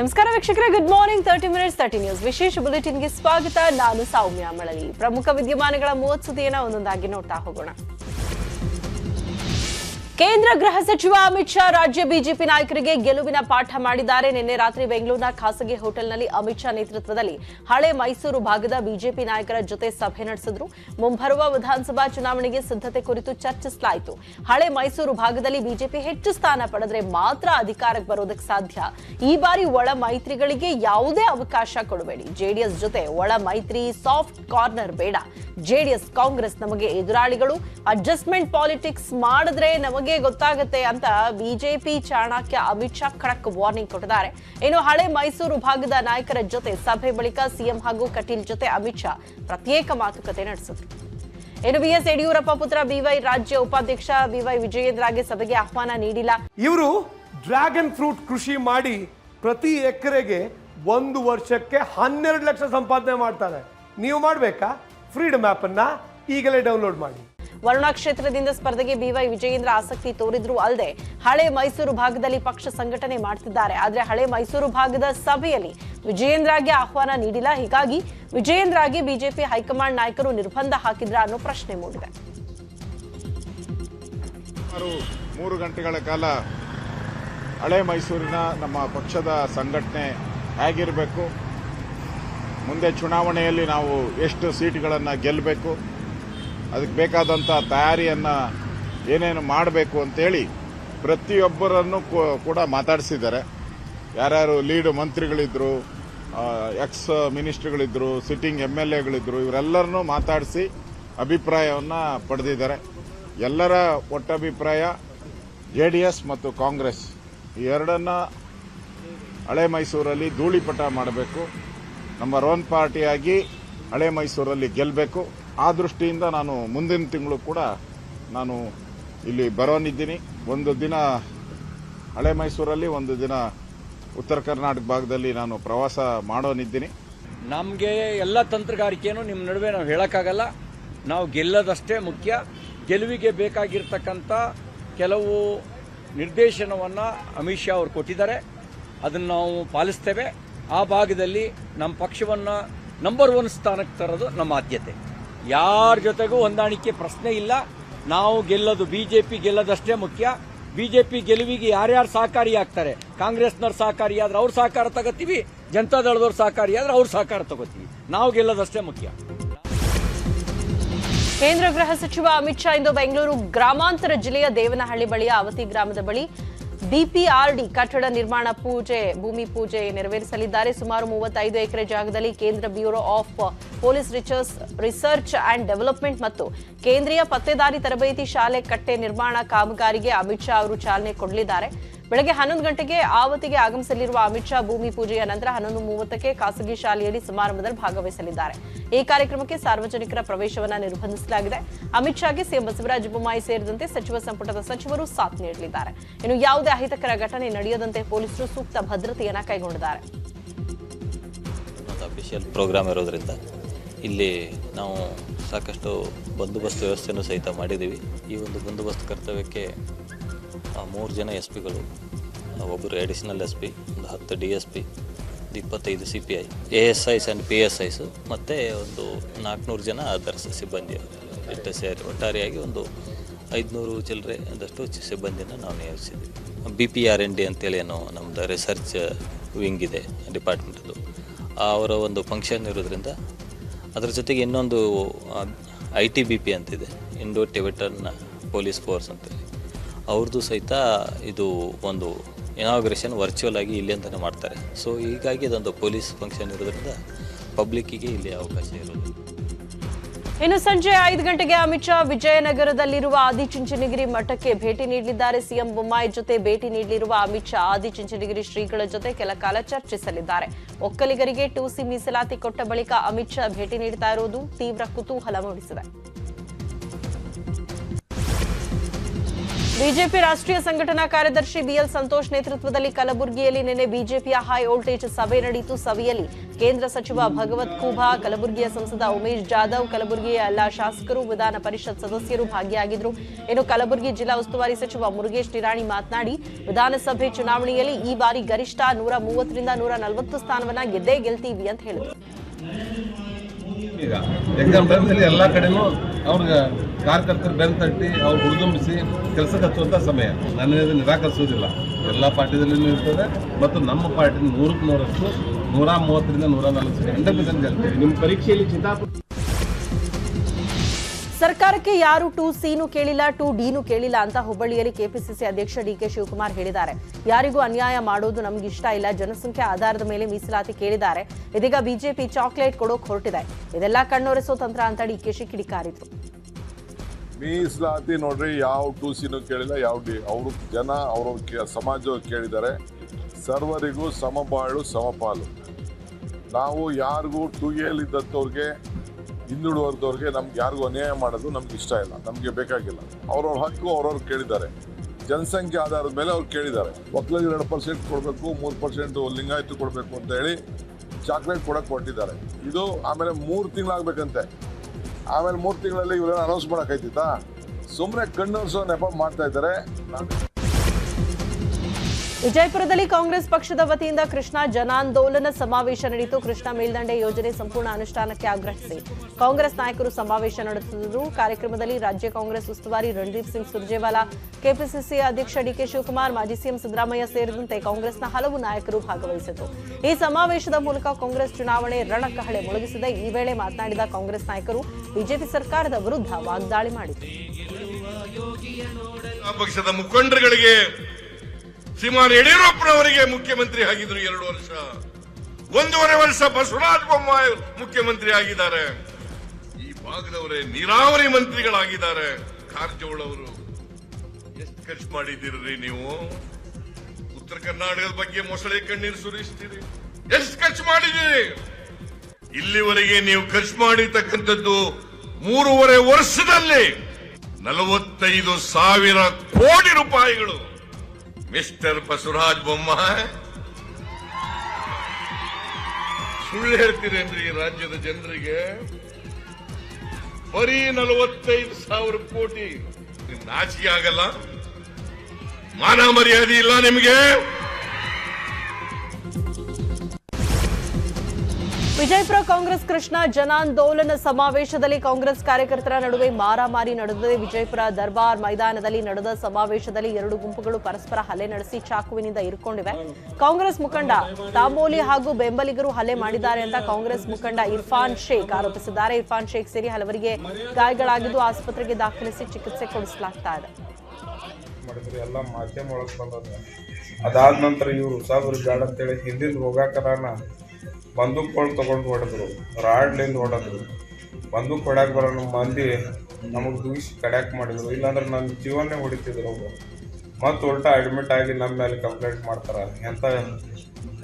ನಮಸ್ಕಾರ ವೀಕ್ಷಕರೇ. Good morning thirty minutes thirty news ವಿಶೇಷ ಬುಲೆಟಿನ್ಗೆ ಸ್ವಾಗತ. ನಾನು ಸೌಮ್ಯ ಮಳಲಿ. ಪ್ರಮುಖ ವಿದ್ಯಮಾನಗಳ ಮೂವತ್ತು ಸುದ್ದಿಯನ್ನ ಒಂದೊಂದಾಗಿ ನೋಡ್ತಾ ಹೋಗೋಣ. ಕೇಂದ್ರ ಗೃಹ ಸಚಿವ ಅಮಿತ್ ಶಾ ರಾಜ್ಯ ಬಿಜೆಪಿ ನಾಯಕರಿಗೆ ಗೆಲುವಿನ ಪಾಠ ಮಾಡಿದ್ದಾರೆ. ನಿನ್ನೆ ರಾತ್ರಿ ಬೆಂಗಳೂರಿನ ಖಾಸಗಿ ಹೋಟೆಲ್ನಲ್ಲಿ ಅಮಿತ್ ಶಾ ನೇತೃತ್ವದಲ್ಲಿ ಹಳೆ ಮೈಸೂರು ಭಾಗದ ಬಿಜೆಪಿ ನಾಯಕರ ಜೊತೆ ಸಭೆ ನಡೆಸಿದ್ರು. ಮುಂಬರುವ ವಿಧಾನಸಭಾ ಚುನಾವಣೆಗೆ ಸಿದ್ಧತೆ ಕುರಿತು ಚರ್ಚಿಸಲಾಯಿತು. ಹಳೆ ಮೈಸೂರು ಭಾಗದಲ್ಲಿ ಬಿಜೆಪಿ ಹೆಚ್ಚು ಸ್ಥಾನ ಪಡೆದರೆ ಮಾತ್ರ ಅಧಿಕಾರಕ್ಕೆ ಬರೋದಕ್ಕೆ ಸಾಧ್ಯ. ಈ ಬಾರಿ ಒಳ ಮೈತ್ರಿಗಳಿಗೆ ಯಾವುದೇ ಅವಕಾಶ ಕೊಡಬೇಡಿ. ಜೆಡಿಎಸ್ ಜೊತೆ ಒಳ ಮೈತ್ರಿ ಸಾಫ್ಟ್ ಕಾರ್ನರ್ ಬೇಡ. ಜೆಡಿಎಸ್ ಕಾಂಗ್ರೆಸ್ ನಮಗೆ ಎದುರಾಳಿಗಳು. ಅಡ್ಜಸ್ಟ್ಮೆಂಟ್ ಪಾಲಿಟಿಕ್ಸ್ ಮಾಡಿದ್ರೆ ನಮಗೆ ಗೊತ್ತಾಗುತ್ತೆ ಅಂತ ಬಿಜೆಪಿ ಚಾಣಕ್ಯ ಅಮಿತ್ ಶಾ ಖಡಕ್ ವಾರ್ನಿಂಗ್ ಕೊಟ್ಟಿದ್ದಾರೆ. ಇನ್ನು ಹಳೆ ಮೈಸೂರು ಭಾಗದ ನಾಯಕರ ಜೊತೆ ಸಭೆ ಬಳಿಕ ಸಿಎಂ ಹಾಗೂ ಕಟೀಲ್ ಜೊತೆ ಅಮಿತ್ ಶಾ ಪ್ರತ್ಯೇಕ ಮಾತುಕತೆ ನಡೆಸಿದ್ರು. ಇನ್ನು ಬಿಎಸ್ ಯಡಿಯೂರಪ್ಪ ಪುತ್ರ ಬಿವೈ ರಾಜ್ಯ ಉಪಾಧ್ಯಕ್ಷ ಬಿವೈ ವಿಜಯೇಂದ್ರಗೆ ಸಭೆಗೆ ಆಹ್ವಾನ ನೀಡಿಲ್ಲ. ಇವರು ಡ್ರ್ಯಾಗನ್ ಫ್ರೂಟ್ ಕೃಷಿ ಮಾಡಿ ಪ್ರತಿ ಎಕರೆಗೆ ಒಂದು ವರ್ಷಕ್ಕೆ ಹನ್ನೆರಡು ಲಕ್ಷ ಸಂಪಾದನೆ ಮಾಡ್ತಾರೆ. ನೀವು ಮಾಡಬೇಕಾ? ಫ್ರೀಡಮ್ ಅನ್ನ ಈಗಲೇ ಡೌನ್ಲೋಡ್ ಮಾಡಿ. ವರುಣಾ ಕ್ಷೇತ್ರದಿಂದ ಸ್ಪರ್ಧೆಗೆ ಬಿವೈ ವಿಜಯೇಂದ್ರ ಆಸಕ್ತಿ ತೋರಿದ್ರು ಅಲ್ಲದೆ ಹಳೆ ಮೈಸೂರು ಭಾಗದಲ್ಲಿ ಪಕ್ಷ ಸಂಘಟನೆ ಮಾಡ್ತಿದ್ದಾರೆ. ಆದ್ರೆ ಹಳೆ ಮೈಸೂರು ಭಾಗದ ಸಭೆಯಲ್ಲಿ ವಿಜಯೇಂದ್ರಗೆ ಆಹ್ವಾನ ನೀಡಿಲ್ಲ. ಹೀಗಾಗಿ ವಿಜಯೇಂದ್ರಗೆ ಬಿಜೆಪಿ ಹೈಕಮಾಂಡ್ ನಾಯಕರು ನಿರ್ಬಂಧ ಹಾಕಿದ್ರ ಅನ್ನೋ ಪ್ರಶ್ನೆ ಮೂಡಿದೆ. ಮೂರು ಗಂಟೆಗಳ ಕಾಲ ಹಳೆ ಮೈಸೂರಿನ ನಮ್ಮ ಪಕ್ಷದ ಸಂಘಟನೆ ಹೇಗಿರಬೇಕು ಮುಂದೆ ಚುನಾವಣೆಯಲ್ಲಿ ನಾವು ಎಷ್ಟು ಸೀಟ್ಗಳನ್ನು ಗೆಲ್ಲಬೇಕು ಅದಕ್ಕೆ ಬೇಕಾದಂಥ ತಯಾರಿಯನ್ನು ಏನೇನು ಮಾಡಬೇಕು ಅಂತೇಳಿ ಪ್ರತಿಯೊಬ್ಬರನ್ನು ಕೂಡ ಮಾತಾಡಿಸಿದ್ದಾರೆ. ಯಾರ್ಯಾರು ಲೀಡ್ ಮಂತ್ರಿಗಳಿದ್ದರು ಎಕ್ಸ್ ಮಿನಿಸ್ಟ್ರ್ಗಳಿದ್ದರು ಸಿಟ್ಟಿಂಗ್ ಎಂ ಎಲ್ ಎಗಳಿದ್ದರು ಇವರೆಲ್ಲರನ್ನೂ ಮಾತಾಡಿಸಿ ಅಭಿಪ್ರಾಯವನ್ನು ಪಡೆದಿದ್ದಾರೆ. ಎಲ್ಲರ ಒಟ್ಟಭಿಪ್ರಾಯ ಜೆ ಡಿ ಎಸ್ ಮತ್ತು ಕಾಂಗ್ರೆಸ್. ಈ ಎರಡನ್ನ ಹಳೆ ಮೈಸೂರಲ್ಲಿ ಧೂಳಿಪಟ ಮಾಡಬೇಕು. ನಂಬರ್ ಒನ್ ಪಾರ್ಟಿಯಾಗಿ ಹಳೆ ಮೈಸೂರಲ್ಲಿ ಗೆಲ್ಲಬೇಕು ಆ ದೃಷ್ಟಿಯಿಂದ ನಾನು ಮುಂದಿನ ತಿಂಗಳು ಕೂಡ ನಾನು ಇಲ್ಲಿ ಬರೋನಿದ್ದೀನಿ ಒಂದು ದಿನ ಹಳೆ ಮೈಸೂರಲ್ಲಿ, ಒಂದು ದಿನ ಉತ್ತರ ಕರ್ನಾಟಕ ಭಾಗದಲ್ಲಿ ನಾನು ಪ್ರವಾಸ ಮಾಡೋನಿದ್ದೀನಿ. ನಮಗೆ ಎಲ್ಲ ತಂತ್ರಗಾರಿಕೆಯನ್ನು ನಿಮ್ಮ ನಡುವೆ ನಾವು ಹೇಳೋಕ್ಕಾಗಲ್ಲ. ನಾವು ಗೆಲ್ಲದಷ್ಟೇ ಮುಖ್ಯ. ಗೆಲುವಿಗೆ ಬೇಕಾಗಿರ್ತಕ್ಕಂಥ ಕೆಲವು ನಿರ್ದೇಶನವನ್ನು ಅಮಿತ್ ಶಾ ಅವರು ಕೊಟ್ಟಿದ್ದಾರೆ. ಅದನ್ನು ನಾವು ಪಾಲಿಸ್ತೇವೆ. ಆ ಭಾಗದಲ್ಲಿ ನಮ್ಮ ಪಕ್ಷವನ್ನು ನಂಬರ್ ಒನ್ ಸ್ಥಾನಕ್ಕೆ ತರೋದು ನಮ್ಮ ಆದ್ಯತೆ. ಯಾರ ಜೊತೆಗೂ ಹೊಂದಾಣಿಕೆ ಪ್ರಶ್ನೆ ಇಲ್ಲ. ನಾವು ಗೆಲ್ಲೋದು ಬಿಜೆಪಿ ಗೆಲ್ಲೋದಷ್ಟೇ ಮುಖ್ಯ. ಬಿಜೆಪಿ ಗೆಲುವಿಗೆ ಯಾರ್ಯಾರು ಸಹಕಾರಿಯಾಗ್ತಾರೆ ಕಾಂಗ್ರೆಸ್ನವ್ರು ಸಹಕಾರಿಯಾದ್ರೆ ಅವ್ರ ಸಹಕಾರ ತಗೋತೀವಿ. ಜನತಾದಳದವ್ರು ಸಹಕಾರಿಯಾದ್ರೆ ಅವ್ರ ಸಹಕಾರ ತಗೋತೀವಿ. ನಾವು ಗೆಲ್ಲೋದಷ್ಟೇ ಮುಖ್ಯ. ಕೇಂದ್ರ ಗೃಹ ಸಚಿವ ಅಮಿತ್ ಶಾ ಇಂದು ಬೆಂಗಳೂರು ಗ್ರಾಮಾಂತರ ಜಿಲ್ಲೆಯ ದೇವನಹಳ್ಳಿ ಬಳಿಯ ಅವತಿ ಗ್ರಾಮದ ಬಳಿ ಡಿಪಿಆರ್ಡಿ ಕಟ್ಟಡ ನಿರ್ಮಾಣ ಪೂಜೆ, ಭೂಮಿ ಪೂಜೆ ನೆರವೇರಿಸಲಿದ್ದಾರೆ. ಸುಮಾರು ಮೂವತ್ತೈದು ಎಕರೆ ಜಾಗದಲ್ಲಿ ಕೇಂದ್ರ bureau of police research research and development ಮತ್ತು ಕೇಂದ್ರೀಯ ಪತ್ತೆದಾರಿ ತರಬೇತಿ ಶಾಲೆ ಕಟ್ಟೆ ನಿರ್ಮಾಣ ಕಾಮಗಾರಿಗೆ ಅಮಿತ್ ಶಾ ಅವರು ಚಾಲನೆ ಕೊಡಲಿದ್ದಾರೆ. ಬೆಳಗ್ಗೆ ಹನ್ನೊಂದು ಗಂಟೆಗೆ ಆವತಿಗೆ ಆಗಮಿಸಲಿರುವ ಅಮಿತ್ ಶಾ ಭೂಮಿ ಪೂಜೆಯ ನಂತರ ಹನ್ನೊಂದು ಮೂವತ್ತಕ್ಕೆ ಖಾಸಗಿ ಶಾಲೆಯಲ್ಲಿ ಸಮಾರಂಭದಲ್ಲಿ ಭಾಗವಹಿಸಲಿದ್ದಾರೆ. ಈ ಕಾರ್ಯಕ್ರಮಕ್ಕೆ ಸಾರ್ವಜನಿಕರ ಪ್ರವೇಶವನ್ನು ನಿರ್ಬಂಧಿಸಲಾಗಿದೆ. ಅಮಿತ್ ಶಾಗೆ ಸಿಎಂ ಬಸವರಾಜ ಬೊಮ್ಮಾಯಿ ಸೇರಿದಂತೆ ಸಚಿವ ಸಂಪುಟದ ಸಚಿವರು ಸಾಥ್ ನೀಡಲಿದ್ದಾರೆ. ಇನ್ನು ಯಾವುದೇ ಅಹಿತಕರ ಘಟನೆ ನಡೆಯದಂತೆ ಪೊಲೀಸರು ಸೂಕ್ತ ಭದ್ರತೆಯನ್ನು ಕೈಗೊಂಡಿದ್ದಾರೆ. ಪ್ರೋಗ್ರಾಮ್ ಇರೋದ್ರಿಂದ ಇಲ್ಲಿ ನಾವು ಸಾಕಷ್ಟು ಬಂದೋಬಸ್ತ್ ವ್ಯವಸ್ಥೆಯನ್ನು ಸಹಿತ ಮಾಡಿದ್ದೀವಿ. ಈ ಒಂದು ಬಂದೋಬಸ್ತ್ ಕರ್ತವ್ಯಕ್ಕೆ ಮೂರು ಜನ ಎಸ್ ಪಿಗಳು ಒಬ್ಬರು ಅಡಿಷನಲ್ ಎಸ್ ಪಿ, ಒಂದು ಹತ್ತು ಡಿ ಎಸ್ ಪಿ ಇಪ್ಪತ್ತೈದು C P I, A S I's and P S I's ಮತ್ತು ಒಂದು ನಾಲ್ಕುನೂರು ಜನ ಅದರ್ಸ್ ಸಿಬ್ಬಂದಿ ಇಟ್ಟು ಸೇರಿ. ಒಟ್ಟಾರೆಯಾಗಿ ಒಂದು ಐದುನೂರು ಚಿಲ್ಲರೆ ಒಂದಷ್ಟು ಚಿ- ಸಿಬ್ಬಂದಿನ ನಾವು ನಿಯೋಜಿಸಿದ್ವಿ B P R and D ಅಂತೇಳಿ ಏನೋ ನಮ್ಮದು ರಿಸರ್ಚ್ ವಿಂಗ್ ಇದೆ, ಡಿಪಾರ್ಟ್ಮೆಂಟದು. ಅವರ ಒಂದು ಫಂಕ್ಷನ್ ಇರೋದ್ರಿಂದ ಅದರ ಜೊತೆಗೆ ಇನ್ನೊಂದು ಐ ಟಿ ಬಿ ಪಿ ಅಂತಿದೆ, ಇಂಡೋ ಟಿಬೆಟನ್ ಪೊಲೀಸ್ ಫೋರ್ಸ್ ಅಂತೇಳಿ. ಅವ್ರದ್ದು ಸಹಿತ ಇದು ಒಂದು ಇನಾಗ್ರೇಷನ್ ವರ್ಚುವಲ್ ಆಗಿ ಇಲ್ಲಿ ಅಂತಲೇ ಮಾಡ್ತಾರೆ. ಸೊ ಹೀಗಾಗಿ ಇದೊಂದು ಪೊಲೀಸ್ ಫಂಕ್ಷನ್ ಇರೋದ್ರಿಂದ ಪಬ್ಲಿಕ್ಕಿಗೆ ಇಲ್ಲಿ ಅವಕಾಶ ಇರೋದು. ಇನ್ನು ಸಂಜೆ ಐದು ಗಂಟೆಗೆ ಅಮಿತ್ ಶಾ ವಿಜಯನಗರದಲ್ಲಿರುವ ಆದಿಚುಂಚನಗಿರಿ ಮಠಕ್ಕೆ ಭೇಟಿ ನೀಡಲಿದ್ದಾರೆ. ಸಿಎಂ ಬೊಮ್ಮಾಯಿ ಜೊತೆ ಭೇಟಿ ನೀಡಲಿರುವ ಅಮಿತ್ ಶಾ ಆದಿಚುಂಚನಗಿರಿ ಶ್ರೀಗಳ ಜೊತೆ ಕೆಲ ಕಾಲ ಚರ್ಚಿಸಲಿದ್ದಾರೆ. ಒಕ್ಕಲಿಗರಿಗೆ ಟೂಸಿ ಮೀಸಲಾತಿ ಕೊಟ್ಟ ಬಳಿಕ ಅಮಿತ್ ಶಾ ಭೇಟಿ ನೀಡ್ತಾ ಇರುವುದು ತೀವ್ರ ಕುತೂಹಲ ಮೂಡಿಸಿದೆ. ಬಿಜೆಪಿ ರಾಷ್ಟ್ರೀಯ ಸಂಘಟನಾ ಕಾರ್ಯದರ್ಶಿ ಬಿಎಲ್ ಸಂತೋಷ್ ನೇತೃತ್ವದಲ್ಲಿ ಕಲಬುರಗಿಯಲ್ಲಿ ನಿನ್ನೆ ಬಿಜೆಪಿಯ ಹೈ ವೋಲ್ಟೇಜ್ ಸಭೆ ನಡೆಯಿತು. ಸಭೆಯಲ್ಲಿ ಕೇಂದ್ರ ಸಚಿವ ಭಗವತ್ ಖೂಬಾ, ಕಲಬುರಗಿಯ ಸಂಸದ ಉಮೇಶ್ ಜಾಧವ್, ಕಲಬುರಗಿಯ ಎಲ್ಲಾ ಶಾಸಕರು, ವಿಧಾನ ಪರಿಷತ್ ಸದಸ್ಯರು ಭಾಗಿಯಾಗಿದ್ರು ಇನ್ನು ಕಲಬುರಗಿ ಜಿಲ್ಲಾ ಉಸ್ತುವಾರಿ ಸಚಿವ ಮುರುಗೇಶ್ ನಿರಾಣಿ ಮಾತನಾಡಿ, ವಿಧಾನಸಭೆ ಚುನಾವಣೆಯಲ್ಲಿ ಈ ಬಾರಿ ಗರಿಷ್ಠ ನೂರ ಮೂವತ್ತರಿಂದ ನೂರ ನಲವತ್ತು ಸ್ಥಾನವನ್ನ ಗೆದ್ದೇ ಗೆಲ್ತೀವಿ ಅಂತ ಹೇಳಿದ್ರು. ಈಗ ಎಕ್ಸಾಮ್ ಟೈಮ್ನಲ್ಲಿ ಎಲ್ಲ ಕಡೆನೂ ಅವ್ರಿಗೆ ಕಾರ್ಯಕರ್ತರು ಬೆನ್ ತಟ್ಟಿ ಅವ್ರು ಹುಡುಗಂಬಿಸಿ ಕೆಲಸಕ್ಕೆ ಹಚ್ಚುವಂಥ ಸಮಯ. ನಾನು ಇದನ್ನು ನಿರಾಕರಿಸೋದಿಲ್ಲ ಎಲ್ಲ ಪಾರ್ಟಿದಲ್ಲೂ ಇರ್ತದೆ ಮತ್ತು ನಮ್ಮ ಪಾರ್ಟಿ ನೂರಕ್ಕೆ ನೂರಷ್ಟು ನೂರ ಮೂವತ್ತರಿಂದ ನೂರ ನಲವತ್ತು ಹಂಡ್ರೆಡ್ ಪರ್ಸೆಂಟ್ ಗೆಲ್ತೀವಿ ನಿಮ್ಮ ಪರೀಕ್ಷೆಯಲ್ಲಿ ಚಿತಾಪುರ ಸರ್ಕಾರಕ್ಕೆ ಯಾರು ಟು ಸಿನು ಕೇಳಿಲ್ಲ, ಟು ಡಿನೂ ಕೇಳಿಲ್ಲ ಅಂತ ಹುಬ್ಬಳ್ಳಿಯಲ್ಲಿ ಕೆಪಿಸಿಸಿ ಅಧ್ಯಕ್ಷ ಡಿಕೆ ಶಿವಕುಮಾರ್ ಹೇಳಿದ್ದಾರೆ. ಯಾರಿಗೂ ಅನ್ಯಾಯ ಮಾಡೋದು ನಮ್ಗೆ ಇಷ್ಟ ಇಲ್ಲ. ಜನಸಂಖ್ಯೆ ಆಧಾರದ ಮೇಲೆ ಮೀಸಲಾತಿ ಕೇಳಿದ್ದಾರೆ. ಇದೀಗ ಬಿಜೆಪಿ ಚಾಕ್ಲೇಟ್ ಕೊಡೋಕೆ ಹೊರಟಿದೆ. ಇದೆಲ್ಲ ಕಣ್ಣೊರೆಸೋ ತಂತ್ರ ಅಂತ ಡಿ ಡಿಕೆಶಿ ಕಿಡಿಕಾರಿದ್ರು ಮೀಸಲಾತಿ ನೋಡ್ರಿ, ಯಾವ ಟು ಸಿನೂ ಕೇಳಿಲ್ಲ, ಯಾವ ಡಿ, ಅವರು ಜನ ಅವರ ಸಮಾಜ ಕೇಳಿದ್ದಾರೆ. ಸರ್ವರಿಗೂ ಸಮಬಾಳು, ಸಮಪಾಲು. ನಾವು ಯಾರಿಗೂ ಟೂ ಹಿಂದುಳಿದವ್ರಿಗೆ ನಮ್ಗೆ ಯಾರಿಗೂ ಅನ್ಯಾಯ ಮಾಡೋದು ನಮ್ಗೆ ಇಷ್ಟ ಇಲ್ಲ, ನಮಗೆ ಬೇಕಾಗಿಲ್ಲ. ಅವ್ರವ್ರ ಹಕ್ಕು ಅವ್ರವ್ರು ಕೇಳಿದ್ದಾರೆ. ಜನಸಂಖ್ಯೆ ಆಧಾರದ ಮೇಲೆ ಅವ್ರು ಕೇಳಿದ್ದಾರೆ. ಒಕ್ಕಲಿಗೆ ಎರಡು ಪರ್ಸೆಂಟ್ ಕೊಡಬೇಕು, ಮೂರು ಪರ್ಸೆಂಟ್ ಲಿಂಗಾಯತು ಕೊಡಬೇಕು ಅಂತ ಹೇಳಿ ಚಾಕ್ಲೇಟ್ ಕೊಡಕ್ಕೆ ಕೊಟ್ಟಿದ್ದಾರೆ ಇದು ಆಮೇಲೆ ಮೂರು ತಿಂಗಳಾಗಬೇಕಂತೆ. ಆಮೇಲೆ ಮೂರು ತಿಂಗಳಲ್ಲಿ ಇವರೆಲ್ಲ ಅನೌನ್ಸ್ ಮಾಡೋಕ್ಕಾಯ್ತಿತ್ತಾ ಸುಮ್ಮನೆ ಕಣ್ಣರ್ಸೋ ನೆಪ ಮಾಡ್ತಾ ಇದ್ದಾರೆ. ವಿಜಯಪುರದಲ್ಲಿ ಕಾಂಗ್ರೆಸ್ ಪಕ್ಷದ ವತಿಯಿಂದ ಕೃಷ್ಣ ಜನಾಂದೋಲನ ಸಮಾವೇಶ ನಡೆಯಿತು. ಕೃಷ್ಣ ಮೇಲ್ದಂಡೆ ಯೋಜನೆ ಸಂಪೂರ್ಣ ಅನುಷ್ಠಾನಕ್ಕೆ ಆಗ್ರಹಿಸಿ. ಕಾಂಗ್ರೆಸ್ ನಾಯಕರು ಸಮಾವೇಶ ನಡೆಸಿದರು. ಕಾರ್ಯಕ್ರಮದಲ್ಲಿ ರಾಜ್ಯ ಕಾಂಗ್ರೆಸ್ ಉಸ್ತುವಾರಿ ರಣದೀಪ್ ಸಿಂಗ್ ಸುರ್ಜೇವಾಲಾ, ಕೆಪಿಸಿಸಿ ಅಧ್ಯಕ್ಷ ಡಿಕೆ ಶಿವಕುಮಾರ್, ಮಾಜಿ ಸಿಎಂ ಸಿದ್ದರಾಮಯ್ಯ ಸೇರಿದಂತೆ ಕಾಂಗ್ರೆಸ್ನ ಹಲವು ನಾಯಕರು ಭಾಗವಹಿಸಿದರು ಈ ಸಮಾವೇಶದ ಮೂಲಕ ಕಾಂಗ್ರೆಸ್ ಚುನಾವಣೆ ರಣಕಹಳೆ ಮೊಳಗಿಸಿದೆ. ಈ ವೇಳೆ ಮಾತನಾಡಿದ ಕಾಂಗ್ರೆಸ್ ನಾಯಕರು, ಬಿಜೆಪಿ ಸರ್ಕಾರದ ವಿರುದ್ಧ ವಾಗ್ದಾಳಿ ಮಾಡಿದರು ಪಕ್ಷದ ಮುಖಂಡರುಗಳಿಗೆ ಶ್ರೀಮಾನ್ ಯಡಿಯೂರಪ್ಪನವರಿಗೆ ಮುಖ್ಯಮಂತ್ರಿ ಆಗಿದ್ರು ಎರಡು ವರ್ಷ. ಒಂದೂವರೆ ವರ್ಷ ಬಸವರಾಜ ಬೊಮ್ಮಾಯಿ ಮುಖ್ಯಮಂತ್ರಿ ಆಗಿದ್ದಾರೆ. ಈ ಭಾಗದವರೇ ನೀರಾವರಿ ಮಂತ್ರಿಗಳಾಗಿದ್ದಾರೆ. ಕಾರಜೋಳ ಅವರು. ಎಷ್ಟು ಖರ್ಚು ಮಾಡಿದ್ದೀರಿ ನೀವು? ಉತ್ತರ ಕರ್ನಾಟಕದ ಬಗ್ಗೆ ಮೊಸಳೆ ಕಣ್ಣೀರು ಸುರಿಸ್ತೀರಿ. ಎಷ್ಟು ಖರ್ಚು ಮಾಡಿದ್ದೀರಿ? ಇಲ್ಲಿವರೆಗೆ ನೀವು ಖರ್ಚು ಮಾಡಿರ್ತಕ್ಕಂಥದ್ದು ಮೂರುವರೆ ವರ್ಷದಲ್ಲಿ ನಲವತ್ತೈದು ಸಾವಿರ ಕೋಟಿ ರೂಪಾಯಿಗಳು. ಮಿಸ್ಟರ್ ಬಸವರಾಜ ಬೊಮ್ಮಾಯಿ. ಸುಳ್ಳು ಹೇಳ್ತೀರೇನ್ರಿ ರಾಜ್ಯದ ಜನರಿಗೆ? ಬರೀ ನಲವತ್ತೈದು ಸಾವಿರ ಕೋಟಿ. ನಾಚಿಕೆ ಆಗಲ್ಲ. ಮಾನ ಮರ್ಯಾದೆ ಇಲ್ಲ ನಿಮಗೆ. ವಿಜಯಪುರ ಕಾಂಗ್ರೆಸ್ ಕೃಷ್ಣ ಜನಾಂದೋಲನ ಸಮಾವೇಶದಲ್ಲಿ ಕಾಂಗ್ರೆಸ್ ಕಾರ್ಯಕರ್ತರ ನಡುವೆ ಮಾರಾಮಾರಿ ನಡೆದಿದೆ. ವಿಜಯಪುರ ದರ್ಬಾರ್ ಮೈದಾನದಲ್ಲಿ ನಡೆದ ಸಮಾವೇಶದಲ್ಲಿ ಎರಡು ಗುಂಪುಗಳು ಪರಸ್ಪರ ಹಲ್ಲೆ ನಡೆಸಿ ಚಾಕುವಿನಿಂದ ಇರುಕೊಂಡಿವೆ ಕಾಂಗ್ರೆಸ್ ಮುಖಂಡ ತಾಂಬೋಲಿ ಹಾಗೂ ಬೆಂಬಲಿಗರು ಹಲ್ಲೆ ಮಾಡಿದ್ದಾರೆ ಅಂತ ಕಾಂಗ್ರೆಸ್ ಮುಖಂಡ ಇರ್ಫಾನ್ ಶೇಖ್ ಆರೋಪಿಸಿದ್ದಾರೆ. ಇರ್ಫಾನ್ ಶೇಖ್ ಸೇರಿ ಹಲವರಿಗೆ ಗಾಯಗಳಾಗಿದ್ದು ಆಸ್ಪತ್ರೆಗೆ ದಾಖಲಿಸಿ ಚಿಕಿತ್ಸೆ ಕೊಡಿಸಲಾಗ್ತಾ ಇದೆ. ಅದಾದ ನಂತರ ಇವರು ಸಾಬ್ರು ಗಾರ್ಡ್ ಅಂತೇಳಿ ಹಿಂದಿಂದ ಹೋಗಾಕರಾನ ಬಂದೂಕ್ಗಳು ತಗೊಂಡು ಹೊಡೆದ್ರು, ರಾಡ್ಲಿಂದ ಹೊಡೆದ್ರು. ಬಂದೂಕ್ ಹೊಡ್ಯಾಕ ಬರೋ ನಮ್ಮ ಮಂದಿ ನಮಗೆ ದೂಸಿ ಕಡ್ಯಾಕ್ ಮಾಡಿದ್ರು. ಇಲ್ಲಾಂದ್ರೆ ನನ್ನ ಜೀವನೇ ಹೊಡಿತಿದ್ರು ಅವರು. ಮತ್ತು ಉಲ್ಟಾ ಅಡ್ಮಿಟ್ ಆಗಿ ನಮ್ಮ ಮೇಲೆ ಕಂಪ್ಲೇಂಟ್ ಮಾಡ್ತಾರೆ. ಎಂತ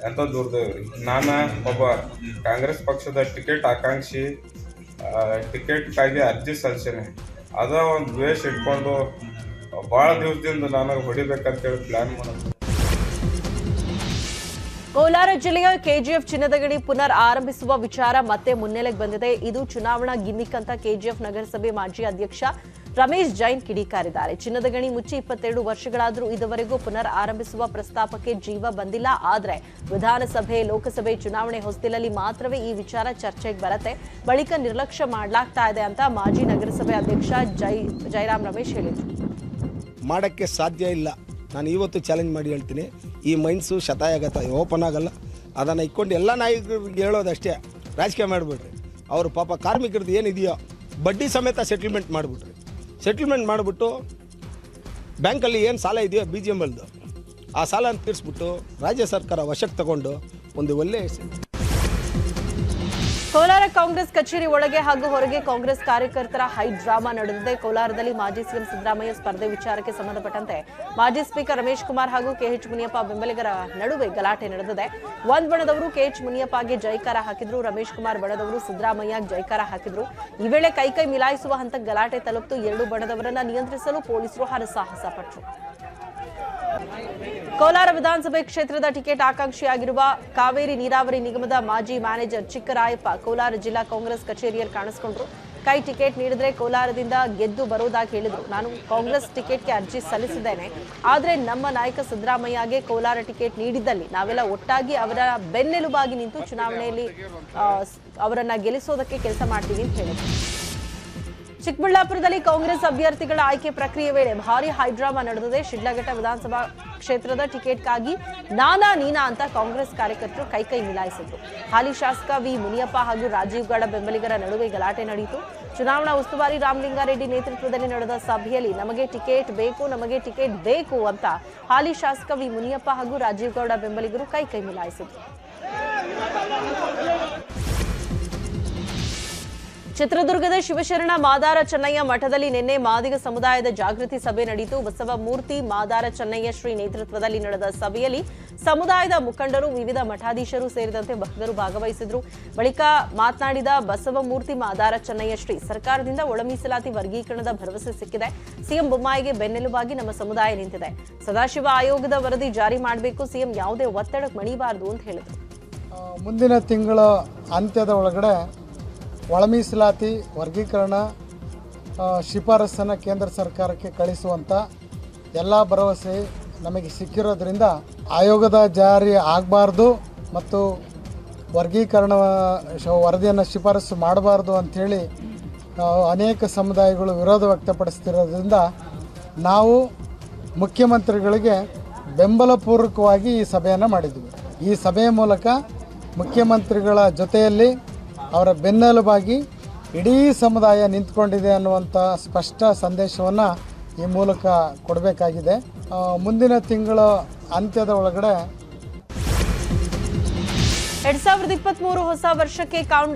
ಎಂತ ದುರ್ದೈವ್ರಿ. ನಾನು ಒಬ್ಬ ಕಾಂಗ್ರೆಸ್ ಪಕ್ಷದ ಟಿಕೆಟ್ ಆಕಾಂಕ್ಷಿ ಟಿಕೆಟ್ಗಾಗಿ ಅರ್ಜಿ ಸಲ್ಲಿಸೇನೆ. ಅದ ಒಂದು ದ್ವೇಷ ಇಟ್ಕೊಂಡು ಭಾಳ ದಿವಸದಿಂದ ನನಗೆ ಹೊಡಿಬೇಕಂತೇಳಿ ಪ್ಲ್ಯಾನ್ ಮಾಡೋದು ಕೋಲಾರ ಜಿಲ್ಲೆಯ ಕೆಜಿಎಫ್ ಚಿನ್ನದ ಗಣಿ ಪುನರ್ ಆರಂಭಿಸುವ ವಿಚಾರ ಮತ್ತೆ ಮುನ್ನೆಲೆಗೆ ಬಂದಿದೆ. ಇದು ಚುನಾವಣಾ ಗಿಮಿಕ್ ಅಂತ ಕೆಜಿಎಫ್ ನಗರಸಭೆ ಮಾಜಿ ಅಧ್ಯಕ್ಷ ರಮೇಶ್ ಜೈನ್ ಕಿಡಿಕಾರಿದ್ದಾರೆ. ಚಿನ್ನದ ಗಣಿ ಮುಚ್ಚಿ ಇಪ್ಪತ್ತೆರಡು ವರ್ಷಗಳಾದರೂ ಇದುವರೆಗೂ ಪುನರ್ ಆರಂಭಿಸುವ ಪ್ರಸ್ತಾಪಕ್ಕೆ ಜೀವ ಬಂದಿಲ್ಲ. ಆದರೆ ವಿಧಾನಸಭೆ, ಲೋಕಸಭೆ ಚುನಾವಣೆ ಹೊಸ್ತಿಲಲ್ಲಿ ಮಾತ್ರವೇ ಈ ವಿಚಾರ ಚರ್ಚೆಗೆ ಬರತ್ತೆ. ಬಳಿಕ ನಿರ್ಲಕ್ಷ್ಯ ಮಾಡಲಾಗ್ತಾ ಇದೆ ಅಂತ ಮಾಜಿ ನಗರಸಭೆ ಅಧ್ಯಕ್ಷ ಜೈ ಜಯರಾಮ್ ರಮೇಶ್ ಹೇಳಿದರು. ಮಾಡಕ್ಕೆ ಸಾಧ್ಯ ಇಲ್ಲ. ನಾನು ಇವತ್ತು ಚಾಲೆಂಜ್ ಮಾಡಿ ಹೇಳ್ತೀನಿ. ಈ ಮೈನ್ಸು ಶತಾಯಗತ ಓಪನ್ ಆಗಲ್ಲ. ಅದನ್ನು ಇಟ್ಕೊಂಡು ಎಲ್ಲ ನಾಯಕರಿಗೆ ಹೇಳೋದಷ್ಟೇ. ರಾಜಕೀಯ ಮಾಡಿಬಿಟ್ರಿ. ಅವರು ಪಾಪ ಕಾರ್ಮಿಕರದ್ದು ಏನಿದೆಯೋ, ಬಡ್ಡಿ ಸಮೇತ ಸೆಟಲ್ಮೆಂಟ್ ಮಾಡಿಬಿಟ್ರಿ. ಸೆಟಲ್ಮೆಂಟ್ ಮಾಡಿಬಿಟ್ಟು ಬ್ಯಾಂಕಲ್ಲಿ ಏನು ಸಾಲ ಇದೆಯೋ ಬಿ ಜಿ ಎಂ ಎಲ್ದು ಆ ಸಾಲನ ತೀರಿಸ್ಬಿಟ್ಟು ರಾಜ್ಯ ಸರ್ಕಾರ ವಶಕ್ಕೆ ತಗೊಂಡು ಒಂದು ಒಳ್ಳೆಯ ಕೋಲಾರ ಕಾಂಗ್ರೆಸ್ ಕಚೇರಿ ಒಳಗೆ ಹಾಗೂ ಹೊರಗೆ ಕಾಂಗ್ರೆಸ್ ಕಾರ್ಯಕರ್ತರ ಹೈ ಡ್ರಾಮಾ ನಡೆದಿದೆ. ಕೋಲಾರದಲ್ಲಿ ಮಾಜಿ ಸಿಎಂ ಸಿದ್ದರಾಮಯ್ಯ ಸ್ಪರ್ಧೆ ವಿಚಾರಕ್ಕೆ ಸಂಬಂಧಪಟ್ಟಂತೆ ಮಾಜಿ ಸ್ಪೀಕರ್ ರಮೇಶ್ ಕುಮಾರ್ ಹಾಗೂ ಕೆಎಚ್ ಮುನಿಯಪ್ಪ ಬೆಂಬಲಿಗರ ನಡುವೆ ಗಲಾಟೆ ನಡೆದಿದೆ. ಒಂದ್ ಬಣದವರು ಕೆಎಚ್ ಮುನಿಯಪ್ಪಗೆ ಜೈಕಾರ ಹಾಕಿದ್ರು, ರಮೇಶ್ ಕುಮಾರ್ ಬಣದವರು ಸಿದ್ದರಾಮಯ್ಯ ಜೈಕಾರ ಹಾಕಿದ್ರು. ಈ ವೇಳೆ ಕೈಕೈ ಮಿಲಾಯಿಸುವ ಹಂತ ಗಲಾಟೆ ತಲುಪಿತು, ಎರಡು ಬಣದವರನ್ನ ನಿಯಂತ್ರಿಸಲು ಪೊಲೀಸರು ಹರಸಾಹಸ ಪಟ್ಟರು ಕೋಲಾರ ವಿಧಾನಸಭೆ ಕ್ಷೇತ್ರದ ಟಿಕೆಟ್ ಆಕಾಂಕ್ಷಿಯಾಗಿರುವ ಕಾವೇರಿ ನೀರಾವರಿ ನಿಗಮದ ಮಾಜಿ ಮ್ಯಾನೇಜರ್ ಚಿಕ್ಕರಾಯಪ್ಪ ಕೋಲಾರ ಜಿಲ್ಲಾ ಕಾಂಗ್ರೆಸ್ ಕಚೇರಿಯಲ್ಲಿ ಕಾಣಿಸಿಕೊಂಡ್ರು. ಕೈ ಟಿಕೆಟ್ ನೀಡಿದ್ರೆ ಕೋಲಾರದಿಂದ ಗೆದ್ದು ಬರೋದಾಗಿ ಹೇಳಿದ್ರು. ನಾನು ಕಾಂಗ್ರೆಸ್ ಟಿಕೆಟ್ಗೆ ಅರ್ಜಿ ಸಲ್ಲಿಸಿದ್ದೇನೆ. ಆದರೆ ನಮ್ಮ ನಾಯಕ ಸಿದ್ದರಾಮಯ್ಯಗೆ ಕೋಲಾರ ಟಿಕೆಟ್ ನೀಡಿದ್ದಲ್ಲಿ ನಾವೆಲ್ಲ ಒಟ್ಟಾಗಿ ಅವರ ಬೆನ್ನೆಲುಬಾಗಿ ನಿಂತು ಚುನಾವಣೆಯಲ್ಲಿ ಅವರನ್ನ ಗೆಲ್ಲಿಸೋದಕ್ಕೆ ಕೆಲಸ ಮಾಡ್ತೀವಿ ಅಂತ ಹೇಳಿದ್ರು. ಚಿಕ್ಕಬಳ್ಳಾಪುರದಲ್ಲಿ ಕಾಂಗ್ರೆಸ್ ಅಭ್ಯರ್ಥಿಗಳ ಆಯ್ಕೆ ಪ್ರಕ್ರಿಯೆ ವೇಳೆ ಭಾರಿ ಹೈಡ್ರಾಮಾ ನಡೆದಿದೆ. ಶಿಡ್ಲಘಟ್ಟ ವಿಧಾನಸಭಾ ಕ್ಷೇತ್ರದ ಟಿಕೆಟ್ಗಾಗಿ ನಾನಾ ನೀನಾ ಅಂತ ಕಾಂಗ್ರೆಸ್ ಕಾರ್ಯಕರ್ತರು ಕೈಕೈ ಮಿಲಾಯಿಸಿದ್ರು. ಹಾಲಿ ಶಾಸಕ ವಿ ಮುನಿಯಪ್ಪ ಹಾಗೂ ರಾಜೀವ್ ಗೌಡ ಬೆಂಬಲಿಗರ ನಡುವೆ ಗಲಾಟೆ ನಡೆಯಿತು. ಚುನಾವಣಾ ಉಸ್ತುವಾರಿ ರಾಮಲಿಂಗಾರೆಡ್ಡಿ ನೇತೃತ್ವದಲ್ಲಿ ನಡೆದ ಸಭೆಯಲ್ಲಿ ನಮಗೆ ಟಿಕೆಟ್ ಬೇಕು, ನಮಗೆ ಟಿಕೆಟ್ ಬೇಕು ಅಂತ ಹಾಲಿ ಶಾಸಕ ವಿ ಮುನಿಯಪ್ಪ ಹಾಗೂ ರಾಜೀವ್ ಗೌಡ ಬೆಂಬಲಿಗರು ಕೈಕೈ ಮಿಲಾಯಿಸಿದ್ರು. ಚಿತ್ರದುರ್ಗದ ಶಿವಶರಣ ಮಾದಾರ ಚೆನ್ನಯ್ಯ ಮಠದಲ್ಲಿ ನಿನ್ನೆ ಮಾದಿಗ ಸಮುದಾಯದ ಜಾಗೃತಿ ಸಭೆ ನಡೆಯಿತು. ಬಸವ ಮೂರ್ತಿ ಮಾದಾರ ಚೆನ್ನಯ್ಯ ಶ್ರೀ ನೇತೃತ್ವದಲ್ಲಿ ನಡೆದ ಸಭೆಯಲ್ಲಿ ಸಮುದಾಯದ ಮುಖಂಡರು, ವಿವಿಧ ಮಠಾಧೀಶರು ಸೇರಿದಂತೆ ಭಕ್ತರು ಭಾಗವಹಿಸಿದ್ರು. ಬಳಿಕ ಮಾತನಾಡಿದ ಬಸವ ಮೂರ್ತಿ ಮಾದಾರ ಚೆನ್ನಯ್ಯ ಶ್ರೀ, ಸರ್ಕಾರದಿಂದ ಒಳ ಮೀಸಲಾತಿ ವರ್ಗೀಕರಣದ ಭರವಸೆ ಸಿಕ್ಕಿದೆ. ಸಿಎಂ ಬೊಮ್ಮಾಯಿಗೆ ಬೆನ್ನೆಲುಬಾಗಿ ನಮ್ಮ ಸಮುದಾಯ ನಿಂತಿದೆ. ಸದಾಶಿವ ಆಯೋಗದ ವರದಿ ಜಾರಿ ಮಾಡಬೇಕು. ಸಿಎಂ ಯಾವುದೇ ಒತ್ತಡಕ್ಕೆ ಮಣಿಬಾರದು ಅಂತ ಹೇಳಿದರು. ಮುಂದಿನ ತಿಂಗಳ ಅಂತ್ಯದ ಒಳಗಡೆ ಒಳ ಮೀಸಲಾತಿ ವರ್ಗೀಕರಣ ಶಿಫಾರಸನ್ನು ಕೇಂದ್ರ ಸರ್ಕಾರಕ್ಕೆ ಕಳಿಸುವಂಥ ಎಲ್ಲ ಭರವಸೆ ನಮಗೆ ಸಿಕ್ಕಿರೋದ್ರಿಂದ ಆಯೋಗದ ಜಾರಿ ಆಗಬಾರ್ದು ಮತ್ತು ವರ್ಗೀಕರಣ ವರದಿಯನ್ನು ಶಿಫಾರಸು ಮಾಡಬಾರ್ದು ಅಂಥೇಳಿ ಅನೇಕ ಸಮುದಾಯಗಳು ವಿರೋಧ ವ್ಯಕ್ತಪಡಿಸ್ತಿರೋದ್ರಿಂದ ನಾವು ಮುಖ್ಯಮಂತ್ರಿಗಳಿಗೆ ಬೆಂಬಲಪೂರ್ವಕವಾಗಿ ಈ ಸಭೆಯನ್ನು ಮಾಡಿದ್ವಿ. ಈ ಸಭೆಯ ಮೂಲಕ ಮುಖ್ಯಮಂತ್ರಿಗಳ ಜೊತೆಯಲ್ಲಿ ಅವರ ಬೆನ್ನೆಲುಬಾಗಿ ಇಡೀ ಸಮುದಾಯ ನಿಂತ್ಕೊಂಡಿದೆ ಅನ್ನುವಂಥ ಸ್ಪಷ್ಟ ಸಂದೇಶವನ್ನು ಈ ಮೂಲಕ ಕೊಡಬೇಕಾಗಿದೆ. ಮುಂದಿನ ತಿಂಗಳ ಅಂತ್ಯದ ಒಳಗಡೆ ಎರಡ್ ಸಾವಿರದ ಇಪ್ಪತ್ತ್ ಮೂರು ಹೊಸ ವರ್ಷಕ್ಕೆ ಕೌಂಟ್